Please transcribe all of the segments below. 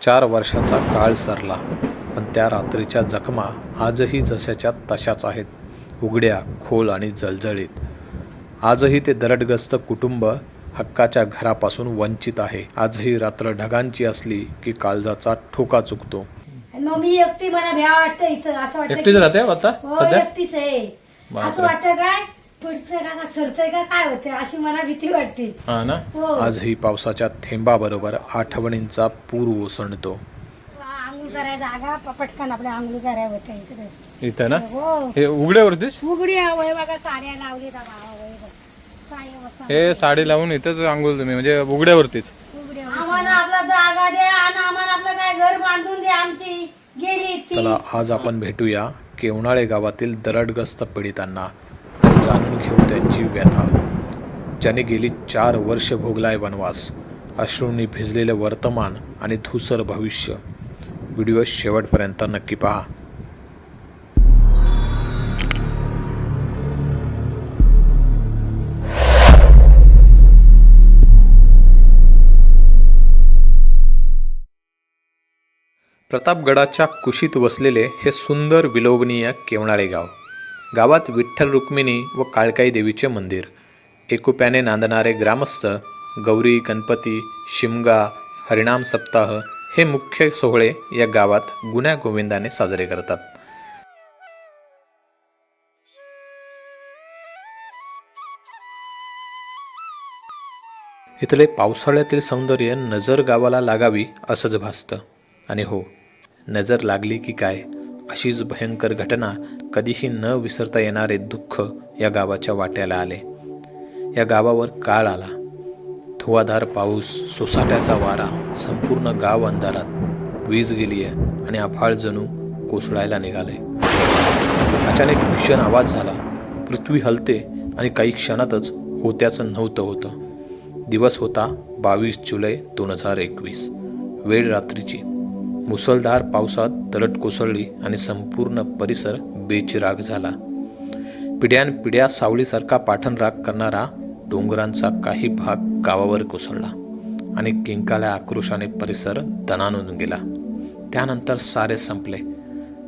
चार वर्षाचा काळ सरला पण त्या रात्रीच्या जखमा आजही जशाच्या तशाच आहेत उघड्या खोल आणि जळजळीत आजही ते दरडग्रस्त कुटुंब हक्काच्या घरापासून वंचित आहे. आजही रात्र ढगांची असली की काळजाचा ठोका चुकतो. एकटी मला भ्या वाटतं इथं. असं वाटतं एकटीच राहते आता हो सध्या? एकटीच आहे. बापरे. असं वाटतं काय? पडतंय का? का सरतंय का? काय होतंय? अशी मला भीती वाटते. हा ना? हो. आजही पावसाच्या थेंबाबरोबर आठवणींचा पूर ओसंडतो. आंघोळ करायला जागा प- पटकन आपल्या आंघोळ करायला होतं इकडे. इथं ना? हो. हे उघड्यावरतीच उघडी वय बघा साड्या लावली साड्या मस्त हे साडी लावून इथंच आंघोळ तुम्ही म्हणजे उघड्यावरतीच उघड्या आम्हाला आपला जागा द्या आणि आम्हाला आपलं काय घर बांधून द्या आमची. गेली ती. चला आज आपण भेटूया केवणाळे गावातील दरडग्रस्त पीडितांना. आणि जाणून घेऊ त्यांची व्यथा. ज्याने गेली चार वर्ष भोगलाय वनवास अश्रूंनी भिजलेले वर्तमान आणि धुसर भविष्य. व्हिडिओ शेवटपर्यंत नक्की पहा. प्रतापगडाच्या कुशीत वसलेले हे सुंदर विलोभनीय केवणाळे गाव. गावात विठ्ठल रुक्मिणी व काळकाई देवीचे मंदिर. एकोप्याने नांदणारे ग्रामस्थ गौरी गणपती शिमगा हरिणाम सप्ताह हे मुख्य सोहळे या गावात गुण्या गोविंदाने साजरे करतात. इथले पावसाळ्यातील सौंदर्य नजर गावाला लागावी असंच भासतं. आणि हो नजर लागली की काय? अशीच भयंकर घटना कधीही न विसरता येणारे दुःख या गावाच्या वाट्याला आले. या गावावर काळ आला. धुवाधार पाऊस सोसाट्याचा वारा संपूर्ण गाव अंधारात. वीज गेली आहे आणि आभाळ जणू कोसळायला निघाले. अचानक भीषण आवाज झाला. पृथ्वी हलते आणि काही क्षणातच होत्याचं नव्हतं होतं. दिवस होता बावीस जुलै दोन हजार एकवीस. वेळ रात्रीची. मुसळधार पावसात दरड कोसळली आणि संपूर्ण परिसर बेचिराग झाला. पिढ्यानपिढ्या सावलीसारखा पाठणराग करणारा डोंगरांचा काही भाग गावावर कोसळला आणि किंकाल्या आक्रोशाने परिसर दणानून गेला. त्यानंतर सारे संपले.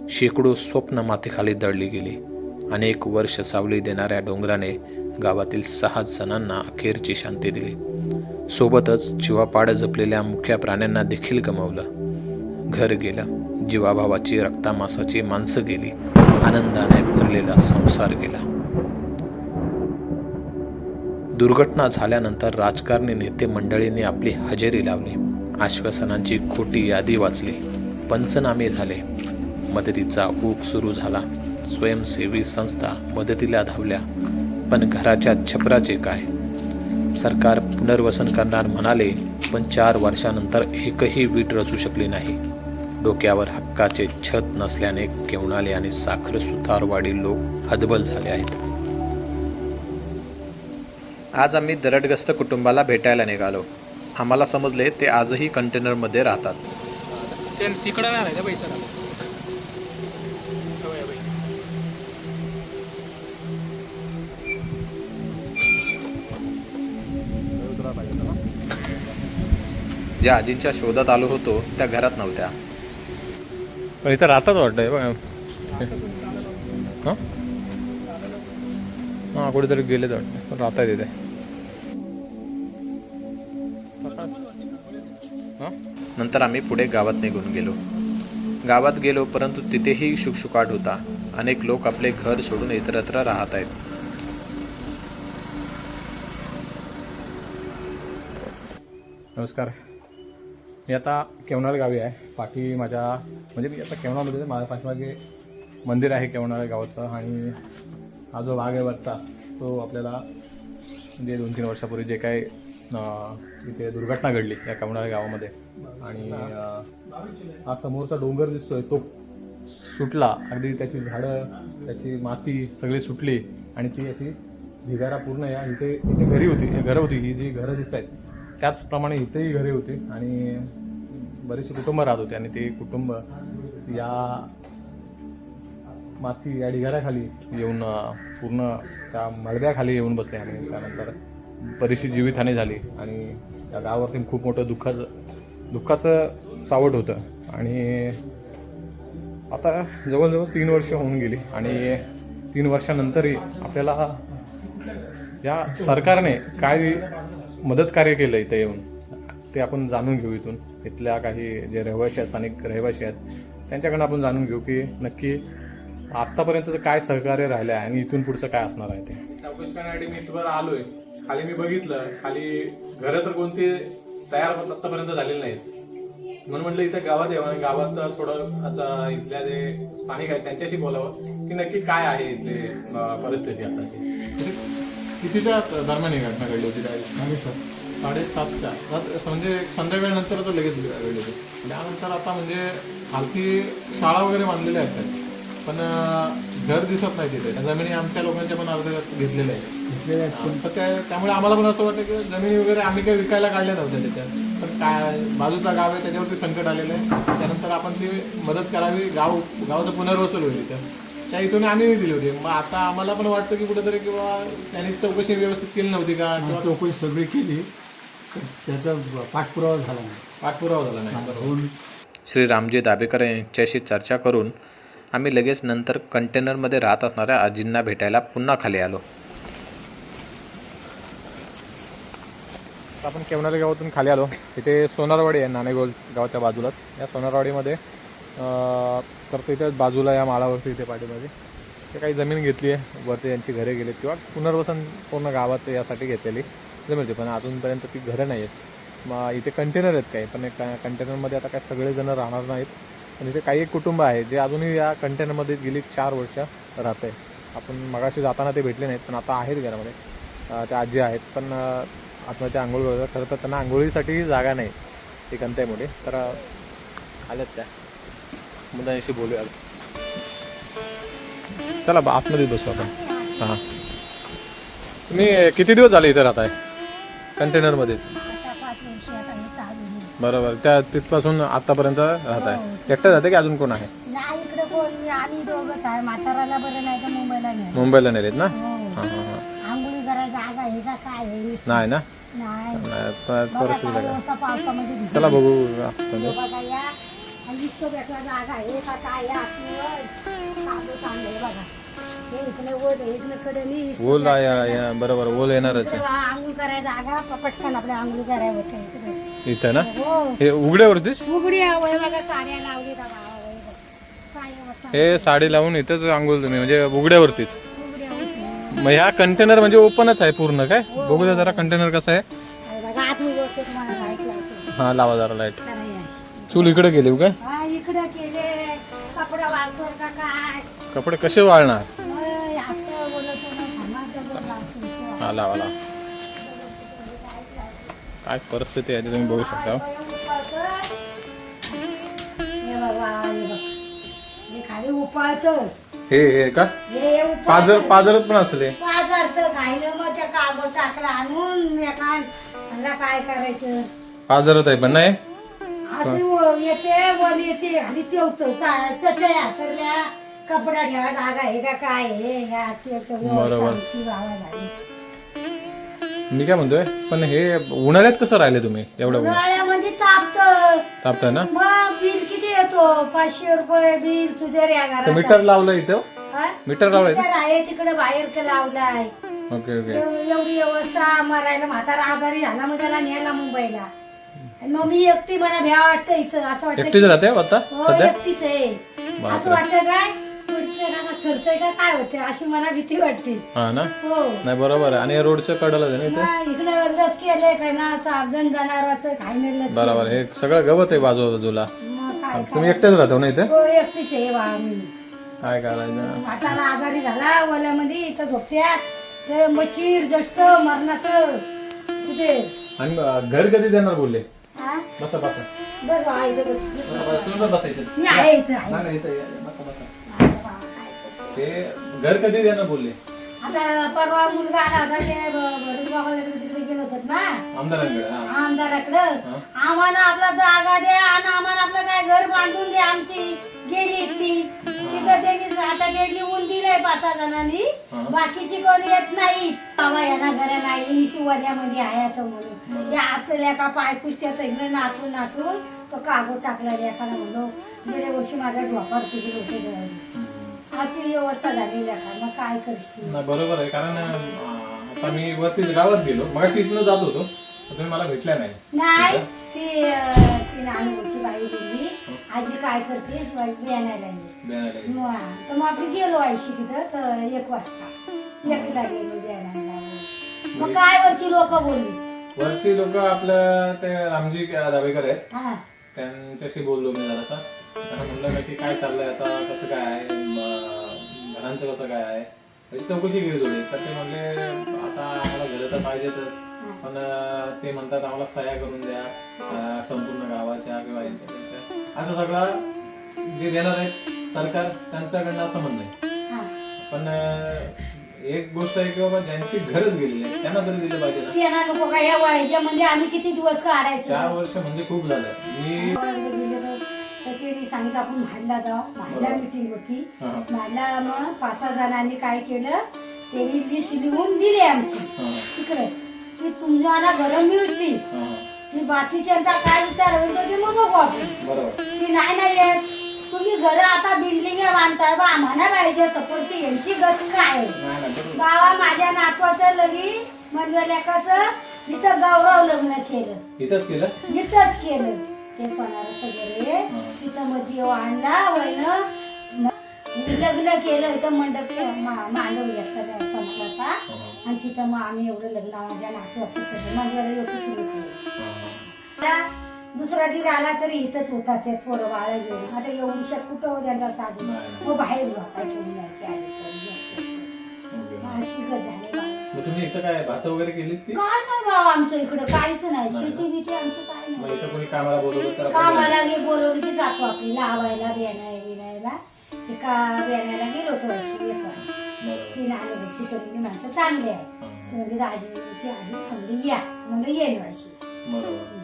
शेकडो स्वप्न मातीखाली दळली गेली. अनेक वर्ष सावली देणाऱ्या डोंगराने गावातील सहा जणांना अखेरची शांती दिली. सोबतच जीवापाड जपलेल्या मुख्या प्राण्यांना देखील गमावलं. घर गेलं जीवाभावाची रक्तामासाची माणसं गेली. आनंदाने भरलेला संसार गेला. दुर्घटना झाल्यानंतर राजकारणी नेते मंडळींनी आपली हजेरी लावली. आश्वासनांची खोटी यादी वाचली. पंचनामे झाले. मदतीचा ऊक सुरू झाला. स्वयंसेवी संस्था मदतीला धावल्या. पण घराच्या छपराचे काय? सरकार पुनर्वसन करणार म्हणाले पण चार वर्षानंतर एकही वीट रचू शकली नाही. डोक्यावर हक्काचे छत नसल्याने केवणाले आणि साखर सुतारवाडी लोक हतबल झाले आहेत. आज आम्ही दरडग्रस्त कुटुंबाला भेटायला निघालो. आम्हाला समजले ते आजही कंटेनरमध्ये राहतात. ते तिकडं नाही ज्या आजींच्या शोधात आलो होतो त्या घरात नव्हत्या. पण इथं राहतात वाटतं हां कुठेतरी गेले वाटतं पण राहतात इथे. हं? नंतर आम्ही पुढे गावात निघून गेलो. गावात गेलो परंतु तिथेही शुकशुकाट होता. अनेक लोक आपले घर सोडून इतरत्र राहत आहेत. नमस्कार. मी आता केवणार गावी आहे. पाठी माझ्या म्हणजे मी आता केवणामध्ये माझ्या पाठीमागे मंदिर आहे केवणाऱ्या गावाचं आणि हा जो भाग आहे वरचा तो आपल्याला म्हणजे दोन तीन वर्षापूर्वी जे काय इथे दुर्घटना घडली या केवणाऱ्या गावामध्ये. आणि हा समोरचा डोंगर दिसतोय. तो सुटला. अगदी त्याची झाडं त्याची माती सगळी सुटली आणि ती अशी ढिगारा पूर्ण या इथे इथे घरी होती. घरं होती. ही जी घरं दिसत आहेत त्याचप्रमाणे इथेही घरे होती आणि बरीचशी कुटुंब राहत होते आणि ते कुटुंब या माती या ढिगाऱ्याखाली येऊन पूर्ण त्या मळब्याखाली येऊन बसले आणि त्यानंतर बरीचशी जीवितहानी झाली आणि त्या गावावरती खूप मोठं दुःखाचं दुःखाचं सावट होतं. आणि आता जवळजवळ तीन वर्ष होऊन गेली आणि तीन वर्षानंतरही आपल्याला या सरकारने काय मदत कार्य केलं इथं येऊन. ते आपण जाणून घेऊ इथून. इथल्या काही जे रहिवासी आहेत स्थानिक रहिवासी आहेत त्यांच्याकडनं आपण जाणून घेऊ की नक्की आत्तापर्यंतचं काय सहकार्य राहिलं आहे आणि इथून पुढचं काय असणार आहे ते. चौकशी करण्यासाठी मी इथवर आलोय. खाली मी बघितलं. खाली घरं तर कोणती तयार आत्तापर्यंत झालेली नाहीत. म्हणून म्हटलं इथं गावात यावं आणि गावात थोडं आता इथल्या जे स्थानिक आहेत त्यांच्याशी बोलावं की नक्की काय आहे इथली परिस्थिती आता कितीच्या दरम्यान ही घटना घडली होती त्यावेळी साडेसातच्या. रात- म्हणजे संध्याकाळनंतर तो लगेच घडली होती त्यानंतर आता म्हणजे खालती शाळा वगैरे बांधलेल्या आहेत. पण अं, घर दिसत नाही तिथे. त्या जमिनी आमच्या लोकांच्या पण अर्ध्या घेतलेल्या आहेत. तर त्या- त्यामुळे आम्हाला पण असं वाटतं की जमिनी वगैरे आम्ही काही विकायला काढल्या नव्हत्या त्याच्यात पण काय बाजूचा गाव आहे त्याच्यावरती संकट आलेलं आहे. त्यानंतर आपण ती मदत करावी. गाव गावाचं पुनर्वसन होईल इथं त्या इथून आम्ही दिली होती. मग आता आम्हाला पण वाटतं की कुठेतरी किंवा त्यांनी चौकशी व्यवस्थित केली नव्हती का? किंवा चौकशी सगळी केली पण त्याचा पाठपुरावा झाला नाही. पाठपुरावा झाला नाही. बरोबर. श्री रामजी दाभेकर यांच्याशी चर्चा करून आम्ही लगेच नंतर कंटेनरमध्ये राहत असणाऱ्या आजींना भेटायला पुन्हा खाली आलो. आपण केवनारी गावातून खाली आलो. इथे सोनारवाडी आहे नाणेगोल गावाच्या बाजूलाच. या सोनारवाडीमध्ये अं, तर तिथे बाजूला या माळावरती इथे पाठीमध्ये ते काही जमीन घेतली आहे. वरती यांची घरे गेलीत किंवा पुनर्वसन पूर्ण गावाचं यासाठी घेतलेली जमीन होती. पण अजूनपर्यंत ती घरं नाही आहेत मग इथे कंटेनर आहेत काही पण कंटेनरमध्ये आता काय सगळेजणं राहणार नाहीत. पण इथे काही एक कुटुंब आहे जे अजूनही या कंटेनरमध्ये गेली चार वर्ष राहत. आहे आपण मगाशी जाताना ते भेटले नाहीत पण आता आहेत घरामध्ये. त्या आजी आहेत पण आता आतमध्ये आंघोळ करतात. खरं तर त्यांना आंघोळीसाठी जागा नाही ती कंताईमुळे तर आल्यात त्या. मुलांशी बोलूया चला बा आतमध्ये बसू आपण. हां. तुम्ही किती दिवस झाले इथे राहताय? कंटेनरमध्येच. आता पाच वर्ष आता हे चालू आहे. बरोबर. त्या तिथपासून आतापर्यंत राहताय. एकटं जाते की अजून कोण आहे? नाही इकडे कोण मी- आम्ही दोघंच आहे. म्हाताराला बरं नाही तर मुंबईला नाही. मुंबईला नेलेत ना? हो. हां हां हां. आंघोळी करायला जागा आहे का काय आहे? नाही ना? नाही. नाही, प- बघा परिस्थिती काय काय अवस्था पावसामध्ये दिसते. चला बघू आतमध्ये. बघा या. आणि इतकं बेकार जागा आहे का काय आहे अशी वर. साधं चांगलं आहे बघा हे इकडे वर आहे, इकडे कडेनी ओल आहे, आहे, बरोबर ओल येणारच इकडे आंघोळ करायला जागा प- पटकन आपल्या आंघोळी करायला होते इकडे आहे. इथं ना? हो उघड्यावरतीच उघडी आहे बघा साड्या लावली का साड्या मस्त हे साडी लावून इथंच आंघोळ तुम्ही म्हणजे उघड्यावरतीच. मग ह्या कंटेनर म्हणजे ओपनच आहे पूर्ण काय? बघू द्या जरा कंटेनर कसं आहे. हा लावा जरा लाइट चला इकडे गेली काय? हा इकडं केले कपडा वाळतो का काय? कपडे कसे वाळणार? असं बोलत लावा लावा. काय परिस्थिती आहे ते तुम्ही बघू शकता हे. बाबा हे बघ. हे खाली उपाळतं हे हे का? हे पाजर पाजरत पण असले. पाजारचं खायला मग त्या कागद टाकला आणून एका मला काय करायचं? पाजरत आहे पण नाही? व- येते वर येते खाली चटया तरल्या कपडा ठेवा जागा आहे का काय आहे हे अशी एक व्यवस्था बरोबर. झाली. मी काय म्हणतोय पण हे उन्हाळ्यात कसं राहिले तुम्ही एवढं उन्हा उन्हाळ्यामध्ये तापतं. तापताय ना? मग बिल किती येतो? पाचशे रुपये बिल सुधर या तर. मीटर लावलं इथं? हा? मीटर लावलंय मीटर आहे तिकडे बाहेर का लावलाय. Okay okay. एव- एवढी व्यवस्था मरायला म्हातारा आजारी झाला मग त्याला न्यायला मुंबईला. आणि मग मी एकटी मला भ्या वाटतं इथं असं वाटतं एकटीच राहते आता? हो सध्या? एकटीच आहे. असं वाटतं काय? पुढचं सरतंय का? काय होते अशी मला भीती वाटते. हा ना? हो. नाही बरोबर आहे. आणि हे रोडचं कडलं आहे ना इथे? मग इकडे लस केलंय काय ना जनावराचं लस बरोबर हे सगळं गवत आहे बाजूबाजूला. मग काय तुम्ही एकटेच राहतो ना इथे? हो एकटीच आहे बा मी काय करायचं? म्हातारा आजारी झाला ओल्यामध्ये इथं झोपत्यात. ते मचीर जस्त मरणाचं. आणि अं, घर कधी देणार बोलले? हा बसा बसा. बस बा इथं बस. तुम्ही पण बसा इथे. मी आहे इथं आहे. नाही, नाही, इथे या, बसा बसा. करतो? ते घर कधी देणार बोलले? आता परवा मुलगा आला होता ते भरून बाबाला गेलो ना? आमदारांकडे हा. आमदाराकडं. आम्हाला आपला जागा दे आणि आम्हाला आपलं काय घर बांधून दे आमची. गेली ती तिथं त्यांनी आता ते लिहून दिलंय पाच सहा जणांनी. हा. बाकीची कोणी येत नाही. बाबा यांना घर नाही. मी शिवण्यामध्ये आता म्हणून. या असल्या का पाय पुसत्यात इकडे नाचून नाचून. तो कागद टाकला एखादा म्हणलो गेल्या वर्षी माझ्या झोपार तुझे होते. अशी व्यवस्था झाली का मग काय करशील? नाही बरोबर आहे. कारण अं, मी वरतीच गावात गेलो. मग इथनं जात होतो तुम्ही मला भेटल्या नाही. नाही ती अं, ती नानूची बाई गेली. आजी काय करते बियाणायला गेली तर मग आपण गेलो आयशी तिथं तर एक वाजता. एकदा गेलो बियाणायला मग काय वरची लोक बोलली? वरची लोक आपलं ते रामजी दावेकर आहेत. त्यांच्याशी बोललो मी जरासा. म्हणलं की काय चाललंय आता कसं काय आहे? घरांचं कसं काय आहे? त्याची चौकशी केली थोडी. तर ते म्हणले आता आम्हाला घरं तर पाहिजेतच. पण ते म्हणतात आम्हाला सह्या करून द्या. अं, संपूर्ण गावाच्या किंवा याच्या त्याच्या. असं सगळं जे देणार आहेत सरकार त्यांच्याकडनं असं म्हणणं आहे. हा. पण अं, एक गोष्ट आहे की बाबा ज्यांची घरच गेलेली आहे त्यांना तरी दिलं पाहिजे ना. त्यांना नको काय या वयाच्या म्हणजे आम्ही किती दिवस काढायचं? चार वर्ष म्हणजे खूप झालं. मी गेले सांगितलं आपण म्हाडला जाऊ. म्हाडला मिटिंग होती. हा. म्हाडला मग पाच सहा जणांनी काय केलं? त्यांनी लिस्ट लिहून दिली आमची. तिकडे. की तुम्हाला घरं मिळतील की बाकीच्यांचा काय विचार होईल तर ते मग बघू आपण. ती नाही नाही येत. तुम्ही घर आता बिल्डिंग बांधताय. बा आम्हाला पाहिजे सपोर्टची यांची गती काय? बाबा माझ्या नातवाचं लगी म्हणजे लेकाचं इथं गौरव लग्न केलं. इथंच केलं? इथंच केलं. ते सोनाराचं घर आहे. तिथं मध्ये आणला वयनं लग्न केलं इथं मंडप मांडव घेतला हा, आणि तिथं मग आम्ही एवढं लग्न माझ्या नातवाचं केलं. एवढं सुरू केलं. हा, हा. दुसरा दिवस आला तरी इथंच होता ते पोरं बाळ घेऊन. आता एवढीशात कुठं हो त्यांचा साधू. मग बाहेर झोपायचे तर. अशी गत झाली बाबा. मग तुम्ही इथं काय भात वगैरे केलीत की? काय नाही बाबा आमचं इकडे काहीच नाही. शेती बिती आमचं काय नाही. कामाला बोलवलं तर आपण कामाला गे बोलवलं की जातो आपली लावायला बियाणाय बिनायला ते का बियाणायला गेलो अशी एक. वाजता. ती नागरिकची तरी माणसं चांगली आहे. ती म्हणजे आजी ती आजी म्हणली या. म्हणलं येईल अशी बरोबर.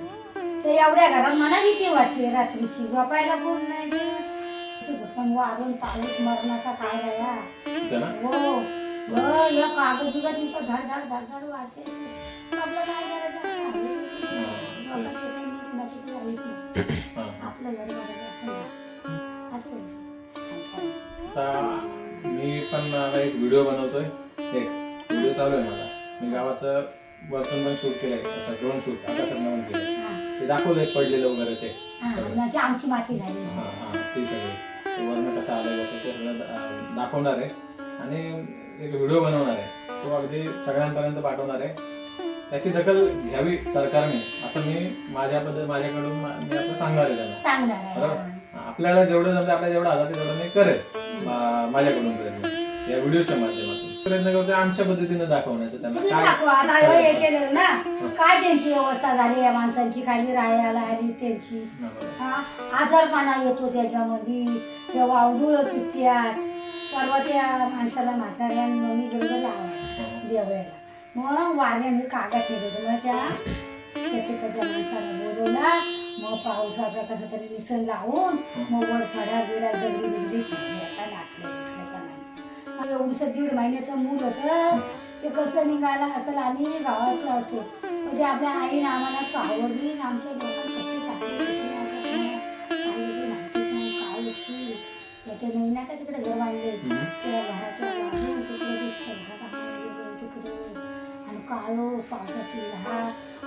ते एवढ्या घरात मला भीती वाटते. रात्रीची झोपायला कोण नाही पण वारून पाऊस मरणाचा काय गया हो. या कागद धड वाटते आपलं काय करायचं? घर असं. आता मी पण आता एक व्हिडिओ बनवतोय. एक व्हिडिओ चालू आहे मला मी गावाचं वरतून पण शूट केलंय. असं ड्रोन शूट आकाशात पण केलंय. हा. ते दाखवलंय पडलेलं वगैरे ते. हा, ती आमची माती झाली हा हा ते सगळे. वर्ण कसं आलंय कसं ते सगळं दा- दाखवणार आहे. आणि एक व्हिडिओ बनवणार आहे. तो अगदी सगळ्यांपर्यंत पाठवणार आहे. त्याची दखल घ्यावी सरकारने. असं मी माझ्या पद्धत माझ्याकडून मा- मी आपलं सांगणार आहे त्यांना सांगणार आहे बरोबर. आपल्याला जेवढं जमलं आपल्याला जेवढं आलं तेवढं मी करेल. माझ्याकडून प्रयत्न या व्हिडिओच्या माध्यमातून. प्रयत्न करतोय आमच्या पद्धतीनं दाखवण्याचं त्यांना तुम्ही काय दाखवा. आता हे हे केलं ना काय त्यांची व्यवस्था झाली या माणसांची? खाली राहायला आली त्यांची. हा, बरोबर. हा? आजारपणा येतो त्याच्यामध्ये. त्या वावडुळ सुट्ट्यात परवा त्या माणसाला म्हाताऱ्या मम्मी गेलो लावायला देवळ्याला मग वाऱ्याने कागद केलं मग त्या प्रत्येकाच्या माणसाला बोलवला मग पावसाचा कसं तरी निसन लावून मग वर फड्या बिड्या दगडी बिगडी ठेवली. आता लाकडं बिकडं त्या माणसाला. मग एवढंसं दीड महिन्याचं मूल होतं. ते कसं निघाला असं आम्ही गावातलं असतो. ते आपल्या आईने आम्हाला सावरली आमच्या त्याच्या नाही. ना का तिकडे घर बांधले. त्या घराच्या तिकडे. आणि काळो पावसाची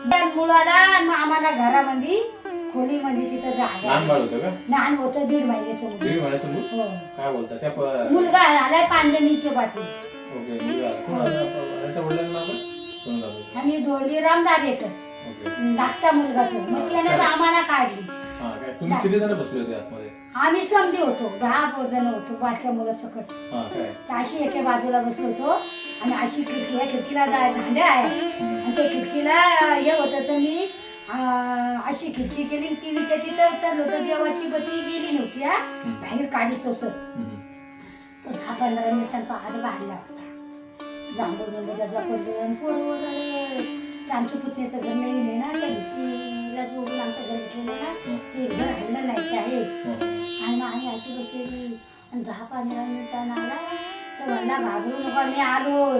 त्या मुलाला आम्हाला घरामध्ये खोलीमध्ये तिथं जागा लहान बाळ होतं का? लहान होतं दीड महिन्याचं मुलगा. दीड महिन्याचं मूल हो. काय बोलता? त्या प- मुलगा आलाय पांजणीच्या पाठी. ओके मुलगा आला. कोण आला? त्यांच्या वडिलांचं नाव काय? सोनू जाधव. आणि धोळीराम दाबेकर ओके. धाकटा मुलगा तो. मग त्यानेच आम्हाला काढली. हा काय? तुम्ही किती जण बसले होते आतमध्ये? आम्ही समधी होतो. दहा जण होतो. बारक्या मुलं सकट. हा काय? तर अशी एका बाजूला बसलो होतो. आणि अशी खिडकी या खिडकीला दा- दांड्या आहे. आणि त्या खिडकीला अं, हे होतं तर मी अशी खिडकी केली टीव्हीच्या तिथं चाललो होतं. देवाची बत्ती गेली नव्हती हा? बाहेर काढी सोसत. तो दहा पंधरा मिनिटांचा आत बांधला होता. जांभूळ त्याचा पडले आणि पोरं. ते आमच्या पुतण्याचं घर नवीन आहे ना त्या जोडून आमचं घर घेतलेलं ना ते घर हल्लं नाही ते आहे. हा. आणि आम्ही अशी बसलेली. आणि दहा पंधरा मिनिटांना आला. तर म्हणला घाबरू नका मी आलोय.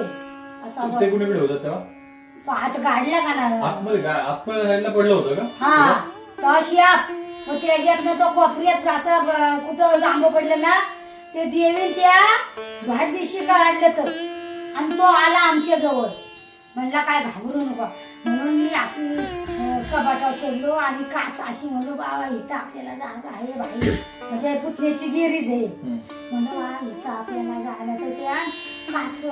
असा ते होतं तेव्हा? तो हात गाडला का ना आतमध्ये गा- आतमध्ये साईडला पडलं होतं का? हा. तो अशी आप मग त्याच्यातनं तो कोपऱ्यात असं ब- कुठं जांभ पडलं ना ते देवीच्या भाडदिशी काढलं तर. आणि तो आला आमच्या जवळ. म्हणला काय घाबरू नका. म्हणून मी अशी अं, कपाटावर चढलो आणि काच अशी म्हणलो बाबा इथं आपल्याला जागा आहे बाई. म्हणजे पुतण्याची गिरीज आहे. हम्म. वा इथं आपल्याला जायला तर त्या काच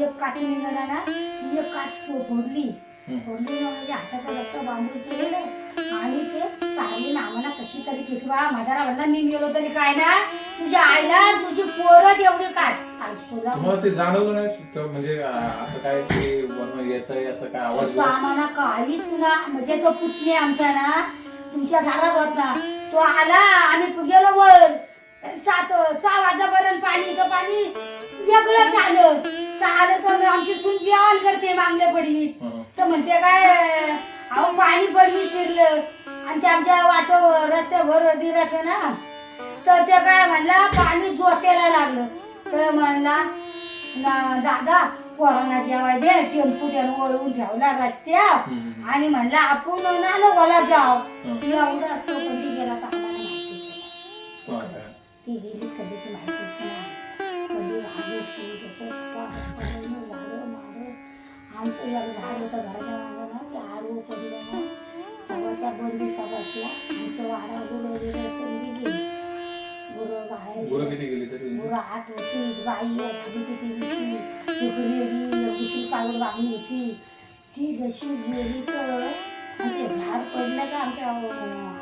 एक काच निघाला ना ती एक काच फो- फोडली. फोडली म्हणजे हाताचा रक्त केलेलं आणि ते सारी नावाला कशी तरी फेकली बा म्हातारा म्हणला मी गेलो तरी काय ना? तुझ्या आईला तुझी पोरं एवढी काय आज तुला तुम्हाला ते जाणवलं नाही तो म्हणजे असं काय ते वर्ण येतंय असं काय आवाज आम्हाला काहीच ना म्हणजे तो पुतणी आमचा ना तुमच्या झाडात होता. तो आला आम्ही गेलो वर. सात सहा वाजेपर्यंत पाणी वेगळंच आलं. तर आलं तर आमची सून जेवण करते मागल्या पडवी. तर म्हणते काय अहो पाणी पडवी शिरलं. आणि ते आमच्या वाटो रस्त्यावर दिराचं ना. तर ते काय म्हणला पाणी जोत्याला लागलं. तर म्हणला ना दादा पोरांना जेवाय दे टेम्पू त्यानं वळवून ठेवला हम्म. आणि म्हणला आपण ना ना बोला जाव. एवढं तो कधी गेला. ती गेली कधी ती माहितीच नाही. कधी जसं तू तसं पडलं झाडं मारं आमचं एक झाड होतं घराच्या मागं ना ते आडवं पडलं ना तेव्हा त्या बंदी बसला आमचं वाडा गुरं बिरं संधी गेली गुरं बाहेर गुरं किती गेली तरी? गुरं आठ होती बाई झाली होती. एक रेडी दुसरी बांगली होती. ती जशी गेली तर आणि ते झाड पडलं का? आमच्या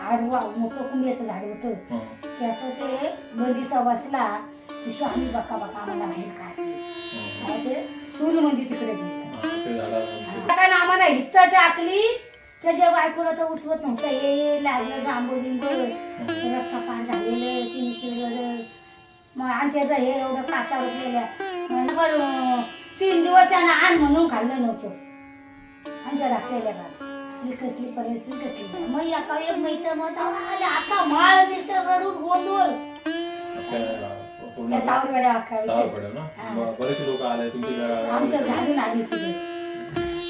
आडवा मोठं कुंब्याचं झाड होतं. त्याचं ते बंदीचा बसला तशी आम्ही बका बका आम्हाला बाहेर काढली. ते सूलमध्ये तिकडे गेलं. कारण आम्हाला हित्त टाकली त्याच्या बायकोला तर उठवत नव्हतं. हे लागलं जांभू बिंबू रक्तपात झालेलं तीन मग आणि त्याचं हे एवढं काचा उठलेल्या तीन दिवस त्यानं आण म्हणून खाल्लं नव्हतं. आमच्या धाकट्याला. का कसली कसली परिस्थिती कसली नाही. मग एका एक मैत्र मग तेव्हा आले, आता माळ दिसतं रडून गोंधळ त्या सावरवाड्या अख्खा बरेचसे लोक आले तुमच्या घरा- आमच्या. झाडून आली तिथे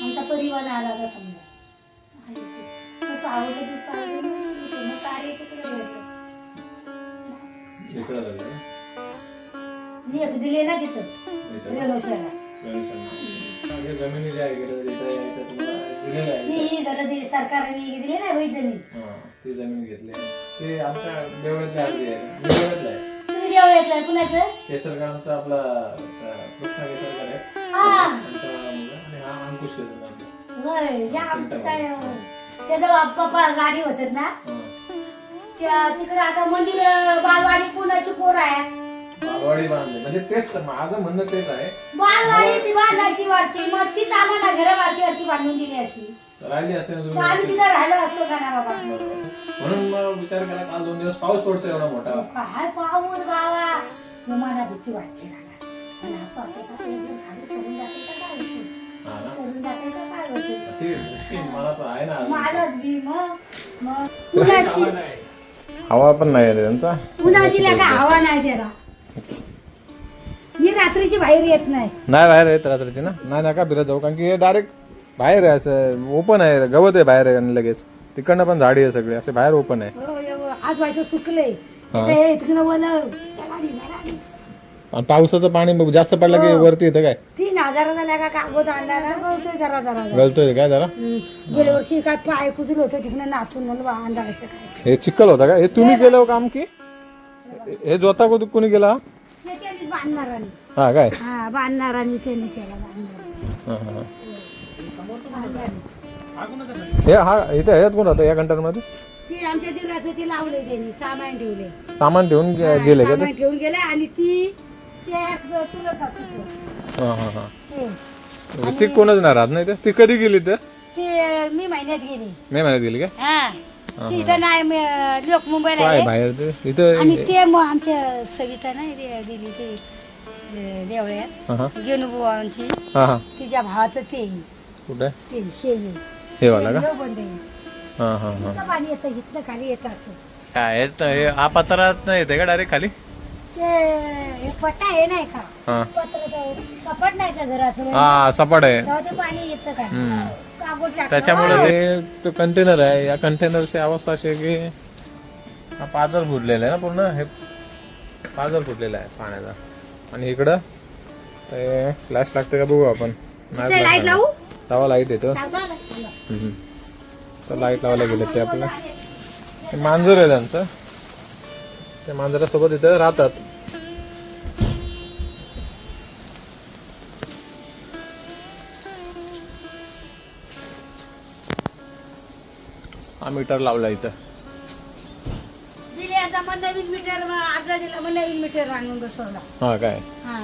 आमचा परिवार आला होता समजा आली ती. कसं आवडलं दूध पाहिलं म्हणून इथे. मग सारे तिकडे भेटले. इकडं झालं ना? लेख दिले ना तिथं. रेणुशेला जमिनी ज्या आहे दिलेलं आहे ती दिली सरकारने दिली ना जमीन. हा, ती जमीन घेतली. आहे. ते आमच्या देवळातली अर्धी आहे. देवळातलं आहे. तुम्ही देवळातलं कुणाचं? केसरकरांचा आपला अं, कृष्णा केसरकर आहे. हा. त्यांचा मुलगा आणि हा अंकुश केसरकर होय या आमचं काय. त्याचा बाप- पप्पा गाडी होतात ना? हा. त्या तिकडे आता मंदिर बालवाडी कुणाची पोर आहे बालवाडी बांधली. म्हणजे तेच तर माझं म्हणणं तेच आहे. बांधायची मग बांधून दिली असती. राहिली असेल ना तर आम्ही तुम्ही तिथं राहिलो असतो का ना बाबा? बरोबर. म्हणून मग विचार केला काल दोन दिवस पाऊस पडतो एवढा मोठा. काय पाऊस बाबा? हे मला भीती वाटते मला पण असं वाटतं का ते जर खाली सरून जाते का काय होते? हा ना? सरून जाते का काय होते? ते स्कीम मला तर आहे ना अजून. माझं जी मग मग कुणाची हवा पण नाही आहे त्यांचा. लागा हवा नाही त्याला. मी रात्रीची बाहेर येत नाही. नाही बाहेर आहेत रात्रीची ना? नाही नका फिरत जाऊ कारण की हे डायरेक्ट बाहेर आहे असं ओपन आहे गवत आहे बाहेर आहे आणि लगेच. तिकडनं पण झाडी आहे सगळे असे बाहेर ओपन आहे. हो, आज व्हायचं सुकलंय. हा. आता हे वलं. आणि पावसाचं पाणी जास्त पडलं की वरती येतं काय? तीन कागद आणला ना गळतोय जरा जरा जरा. गळतोय काय जरा? हम्म. गेल्या वर्षी काय पाय कुजलं होतं तिकडनं नाचून म्हणून काय? हे चिखल होता का? हे तुम्ही केलं हो काम की? हे जोता को- कोणी त्यांनीच बांधणारांनी हा काय? हा बांधणारांनी त्यांनी केला बांधणारांनी. हा, हा, हा. हा? हे हा इथे ह्यात कोण होतं या कंटरमध्ये ते आमच्या दिराचं ते लावले त्यांनी सामान ठेवले सामान ठेवून गे- गेले का ते? सामान ठेवून गेले आणि ती ते तुला सासूचं. हा हा हा. ते ती कोणच नाही राहत नाही ते? ती कधी गेली ते? ते मी महिन्यात गेली. मे महिन्यात गेली हा. तिथं नाही मी- लोक मुंबईला काय आहे. बाहेर ते? इथं आणि ते मग आमच्या सविता नाही दे- दिली ते अं, देवळ्यात हा हा गेनुबुवांची हा हा तिच्या भावाचं ते. कुठे? ते शेळी हे. वाला का? देव बंद आहे. हा हा हा पाणी येतं इथनं खाली येतं असं. काय हे हा पात्रात नाही येते का डायरेक्ट खाली? ते हे पट्टा आहे नाही का? हा. पत्र सपाट नाही का जरा असं? हा सपाट आहे. तेव्हा ते पाणी येतं का? हम्म. कागद टाकलं. त्याच्यामुळे हे. तो कंटेनर आहे. या कंटेनरची अवस्था अशी आहे की हा पाजर फुटलेला आहे ना पूर्ण? हे पाजर फुटलेला आहे पाण्याचा. आणि इकडं ते फ्लॅश लागते का बघू आपण. नाही ते flash लाइट लागत. लावू लाइट येतो. लावता आलं? हम्म. तर लाइट लावायला गेले ते आपल्याला. ते मांजर आहे त्यांचं. ते मांजरासोबत इथं राहतात. हा मीटर लावला इथं. दिले आता मग नवीन मीटर आजा दिला मग नवीन मीटर आणून बसवला. हा काय? हा.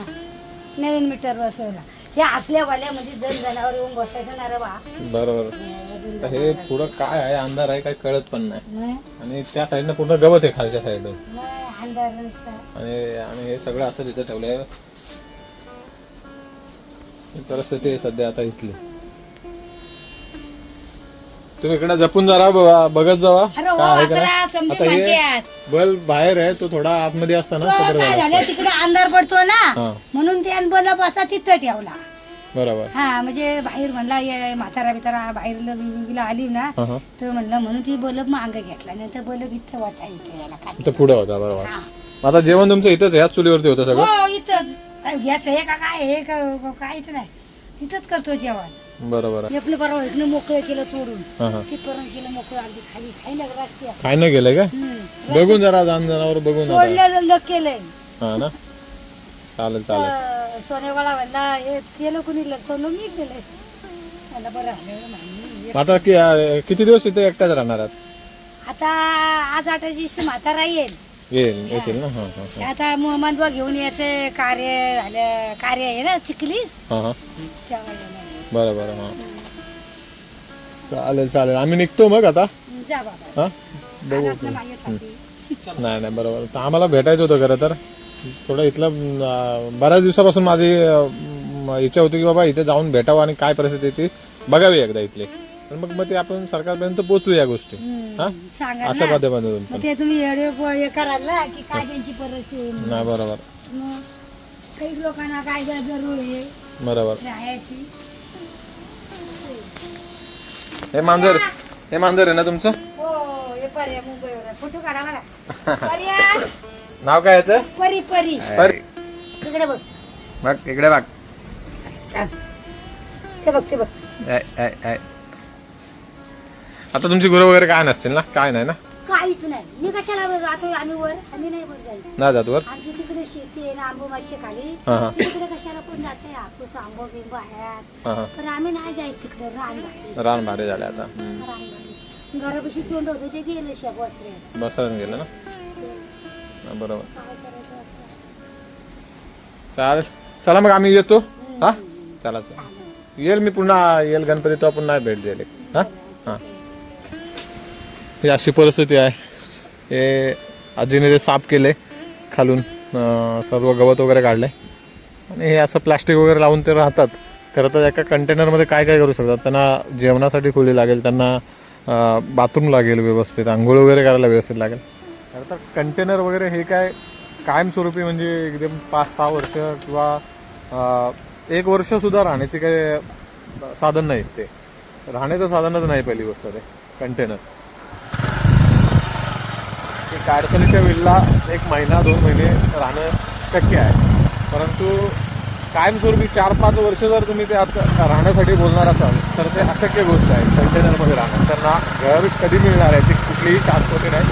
नवीन मीटर बसवला. हे असल्या वाल्यामध्ये जण जनावर येऊन बसायचं ना रे बा. बरोबर. हे पुढं काय आहे अंधार आहे काय कळत पण नाही. मग- आणि त्या साईडनं पूर्ण गवत आहे खालच्या साईडून. मग अंधार नसता. आणि आणि हे सगळं असं तिथं ठेवलंय. ही परिस्थिती आहे सध्या आता इथली. तुम्ही इकडे जपून जरा ब- बघत जावा. अरे हो काय आहे का वासरा नाही? समजे आता हे म्हणतात बल्ब बाहेर आहे तो थोडा आतमध्ये असताना तो काय झाला तिकडे अंधार पडतो ना? हा. म्हणून ते बल्ब असा तिथं ठेवला. बरोबर. हा म्हणजे बाहेर म्हणला ये म्हातारा बितारा बाहेर आली ना हा हा. तर म्हणलं म्हणून ती बल्ब मांग घेतला नंतर बल्ब इथं वाटा इथे याला. इथं पुढे होता बरोबर. हा. आता जेवण तुमचं इथंच ह्याच चुलीवरती होतं सगळं? हो इथंच. काय गॅस आहे का काय आहे का काहीच नाही. इथंच करतो जेवण. बरोबर आहे. आपलं बरोबर इकडे मोकळं केलं सोडून. हा हा. तिथपर्यंत केलं मोकळं अगदी खाली काय नाही गेलंय का? बघून जरा जाण जनावर बघून आता. तोडलेलं लग केलंय. हा ना? चालेल चालेल. तर सोनेवाला म्हणला हे केलं कुणी लग मी केलंय. मला बरं आलं नाही. आता कि- अं, किती दिवस इथे एकट्याच राहणार आहात? आता आज आठ म्हातारा येईल. येईल येतील ना? हा हा. आता मोहम्मदवा घेऊन यायचं कार्य झालं कार्य आहे ना चिखलीस? हा हा. बरं बरं हा चालेल चालेल. आम्ही निघतो मग आता. जा बाबा. हा? बघू. माझ्यासाठी नाही नाही बरोबर. तर आम्हाला भेटायचं होतं खरं तर. थोडं इथलं अं, बऱ्याच दिवसापासून माझी अं, इच्छा होती की बाबा इथे जाऊन भेटावं आणि काय परिस्थिती आहे ती बघावी एकदा इथले. तर मग मग ते आपण सरकारपर्यंत पोचू या गोष्टी. हा? सांगा अशा ना. माध्यमातून मग ते तुम्ही एवढे प- हे कराल ना की काय त्यांची परिस्थिती आहे. नाही बरोबर. मग काही लोकांना काय जरूर आहे? बरोबर. राहायची. हे मांजर हे मांजर आहे ना तुमचं? हो हे पर्या मुंबईवर फोटो काढा मला. पर्या नाव काय याचं? परी परी. परी. तिकडे बघ. बघ इकडे बघ. ते बघ ते बघ. आता तुमची गुरु वगैरे काय नसतील ना? काय नाही ना? काहीच नाही. मी कशाला वर राहतो आम्ही वर आम्ही नाही वर जाईल नाही जात वर? आमची तिकडे शेती आहे ना आंबोबाच्या खाली. हा, हा. तिकडे बिंबो आहेत. हा हा. पण आम्ही नाही जायत तिकडे रान भारी रान भारी झाले आता. हम्म. घरापाशी होते ते गेले शेप गेलं ना? हा, बरोबर. काय करायचं असं चालेल. चला मग आम्ही येतो. हा? चला चला. येईल मी पुन्हा येईल गणपती तो पुन्हा भेट द्यायला. हा? हा. ही अशी परिस्थिती आहे. हे आजीने ते साफ केले खालून. अं, सर्व गवत वगैरे काढले आणि हे असं प्लास्टिक वगैरे लावून ते राहतात. खरं तर एका कंटेनरमध्ये काय काय करू शकतात? त्यांना जेवणासाठी खोली लागेल त्यांना बाथरूम लागेल व्यवस्थित आंघोळ वगैरे करायला व्यवस्थित लागेल. खरं तर कंटेनर वगैरे हे काय कायमस्वरूपी म्हणजे एकदम पाच सहा वर्ष किंवा एक वर्षसुद्धा राहण्याचे काही साधन नाही ते. राहण्याचं साधनच नाही पहिली गोष्ट ते कंटेनर. एक अडचणीच्या वेळेला एक महिना दोन महिने राहणं शक्य आहे. परंतु कायमस्वरूपी चार पाच वर्ष जर तुम्ही ते आता राहण्यासाठी बोलणार असाल तर ते अशक्य गोष्ट आहे. कंटेनरमध्ये राहणं. त्यांना घर कधी मिळणार याची कुठलीही शाश्वती नाही.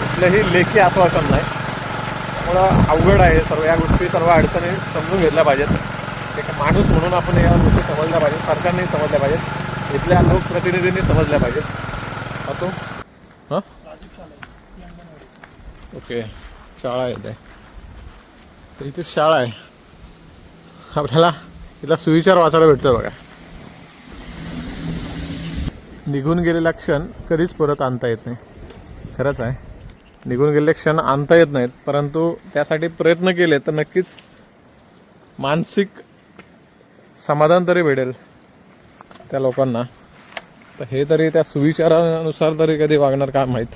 कुठलंही लेखी आश्वासन नाही. त्यामुळं अवघड आहे. सर्व या गोष्टी सर्व अडचणी समजून घेतल्या पाहिजेत. एक माणूस म्हणून आपण या गोष्टी समजल्या पाहिजेत. सरकारने समजल्या पाहिजेत. इथल्या लोकप्रतिनिधींनी समजल्या पाहिजेत. असो. हां? ओके. शाळा येते तर इथे शाळा आहे. आपल्याला इथला सुविचार वाचायला भेटतो बघा. निघून गेलेला क्षण कधीच परत आणता येत नाही. खरंच आहे. निघून गेलेले क्षण आणता येत नाहीत परंतु त्यासाठी प्रयत्न केले तर नक्कीच मानसिक समाधान तरी भेटेल त्या लोकांना. तर हे तरी त्या सुविचारानुसार तरी कधी वागणार काय माहीत.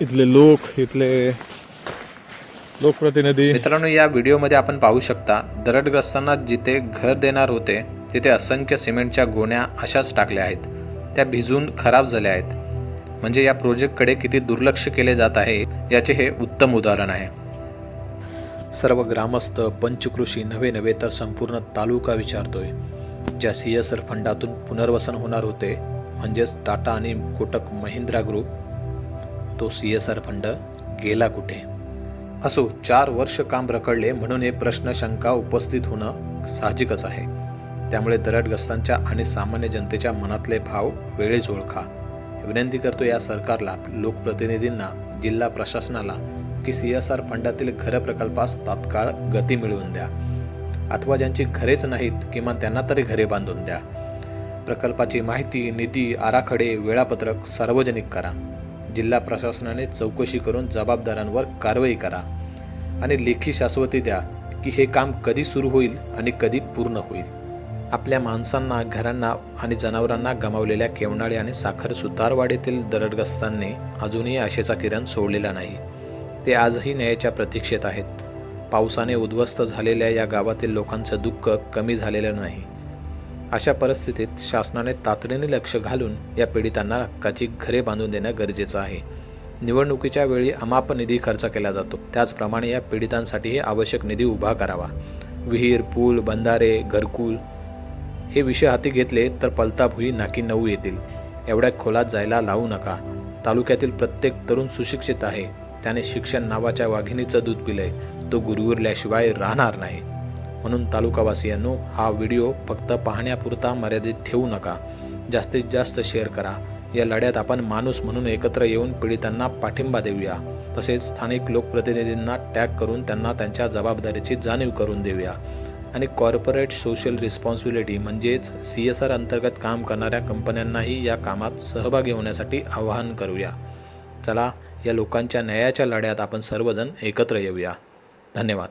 इथले लोक इथले लोकप्रतिनिधी. मित्रांनो या व्हिडिओमध्ये आपण पाहू शकता दरडग्रस्तांना जिथे घर देणार होते तिथे असंख्य सिमेंटच्या गोण्या अशाच टाकल्या आहेत. त्या भिजून खराब झाल्या आहेत. म्हणजे या प्रोजेक्टकडे किती दुर्लक्ष केले जात आहे याचे हे उत्तम उदाहरण आहे. सर्व ग्रामस्थ पंचकृषी नवे नव्हे तर संपूर्ण तालुका विचारतोय. ज्या सी एस आर फंडातून पुनर्वसन होणार होते म्हणजेच टाटा आणि कोटक महिंद्रा ग्रुप तो सी एस आर फंड गेला कुठे? असो चार वर्ष काम रखडले म्हणून हे प्रश्न शंका उपस्थित होणं साहजिकच आहे. त्यामुळे दरडग्रस्तांच्या आणि सामान्य जनतेच्या मनातले भाव वेळेच ओळखा. विनंती करतो या सरकारला लोकप्रतिनिधींना जिल्हा प्रशासनाला की सी एस आर फंडातील घर प्रकल्पास तात्काळ गती मिळवून द्या. अथवा ज्यांची घरेच नाहीत किमान त्यांना तरी घरे बांधून द्या. प्रकल्पाची माहिती निधी आराखडे वेळापत्रक सार्वजनिक करा. जिल्हा प्रशासनाने चौकशी करून जबाबदारांवर कारवाई करा आणि लेखी शाश्वती द्या की हे काम कधी सुरू होईल आणि कधी पूर्ण होईल. आपल्या माणसांना घरांना आणि जनावरांना गमावलेल्या केवणाळे आणि साखर सुतारवाडीतील दरडग्रस्तांनी अजूनही आशेचा किरण सोडलेला नाही. ते आजही न्यायाच्या प्रतीक्षेत आहेत. पावसाने उद्ध्वस्त झालेल्या या गावातील लोकांचं दुःख कमी झालेलं नाही. अशा परिस्थितीत शासनाने तातडीने लक्ष घालून या पीडितांना हक्काची घरे बांधून देणं गरजेचं आहे. निवडणुकीच्या वेळी अमाप निधी खर्च केला जातो. त्याचप्रमाणे या पीडितांसाठीही आवश्यक निधी उभा करावा. विहीर पूल बंधारे घरकुल हे विषय हाती घेतले तर पलताभुई नाकी नऊ येतील. एवढ्या खोलात जायला लावू नका. तालुक्यातील प्रत्येक तरुण सुशिक्षित आहे. त्याने शिक्षण नावाच्या वाघिणीचं दूध पिलंय. तो गुरुवरल्याशिवाय राहणार नाही. म्हणून तालुकावासियांनो हा व्हिडिओ फक्त पाहण्यापुरता मर्यादित ठेवू नका. जास्तीत जास्त शेअर करा. या लढ्यात आपण माणूस म्हणून एकत्र येऊन पीडितांना पाठिंबा देऊया. तसेच स्थानिक लोकप्रतिनिधींना टॅग करून त्यांना त्यांच्या जबाबदारीची जाणीव करून देऊया. आणि कॉर्पोरेट सोशल रिस्पॉन्सिबिलिटी म्हणजेच सी एस आर अंतर्गत काम करणाऱ्या कंपन्यांनाही या कामात सहभागी होण्यासाठी आवाहन करूया. चला या लोकांच्या न्यायाच्या लढ्यात आपण सर्वजण एकत्र येऊया. धन्यवाद.